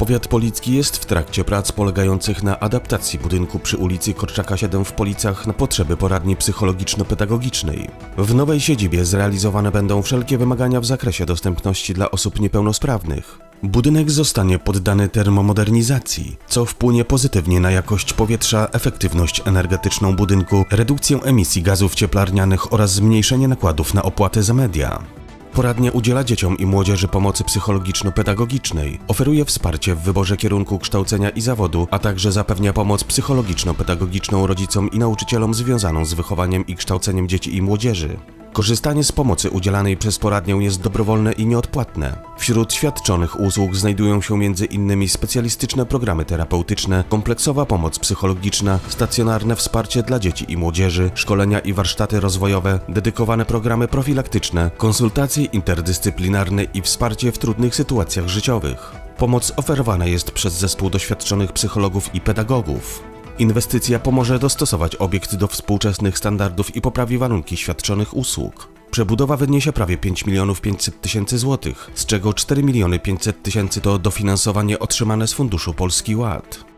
Powiat Policki jest w trakcie prac polegających na adaptacji budynku przy ulicy Korczaka 7 w Policach na potrzeby poradni psychologiczno-pedagogicznej. W nowej siedzibie zrealizowane będą wszelkie wymagania w zakresie dostępności dla osób niepełnosprawnych. Budynek zostanie poddany termomodernizacji, co wpłynie pozytywnie na jakość powietrza, efektywność energetyczną budynku, redukcję emisji gazów cieplarnianych oraz zmniejszenie nakładów na opłaty za media. Poradnia udziela dzieciom i młodzieży pomocy psychologiczno-pedagogicznej, oferuje wsparcie w wyborze kierunku kształcenia i zawodu, a także zapewnia pomoc psychologiczno-pedagogiczną rodzicom i nauczycielom związaną z wychowaniem i kształceniem dzieci i młodzieży. Korzystanie z pomocy udzielanej przez poradnię jest dobrowolne i nieodpłatne. Wśród świadczonych usług znajdują się m.in. specjalistyczne programy terapeutyczne, kompleksowa pomoc psychologiczna, stacjonarne wsparcie dla dzieci i młodzieży, szkolenia i warsztaty rozwojowe, dedykowane programy profilaktyczne, konsultacje interdyscyplinarne i wsparcie w trudnych sytuacjach życiowych. Pomoc oferowana jest przez zespół doświadczonych psychologów i pedagogów. Inwestycja pomoże dostosować obiekt do współczesnych standardów i poprawi warunki świadczonych usług. Przebudowa wyniesie prawie 5 milionów 500 tysięcy złotych, z czego 4 miliony 500 tysięcy to dofinansowanie otrzymane z Funduszu Polski Ład.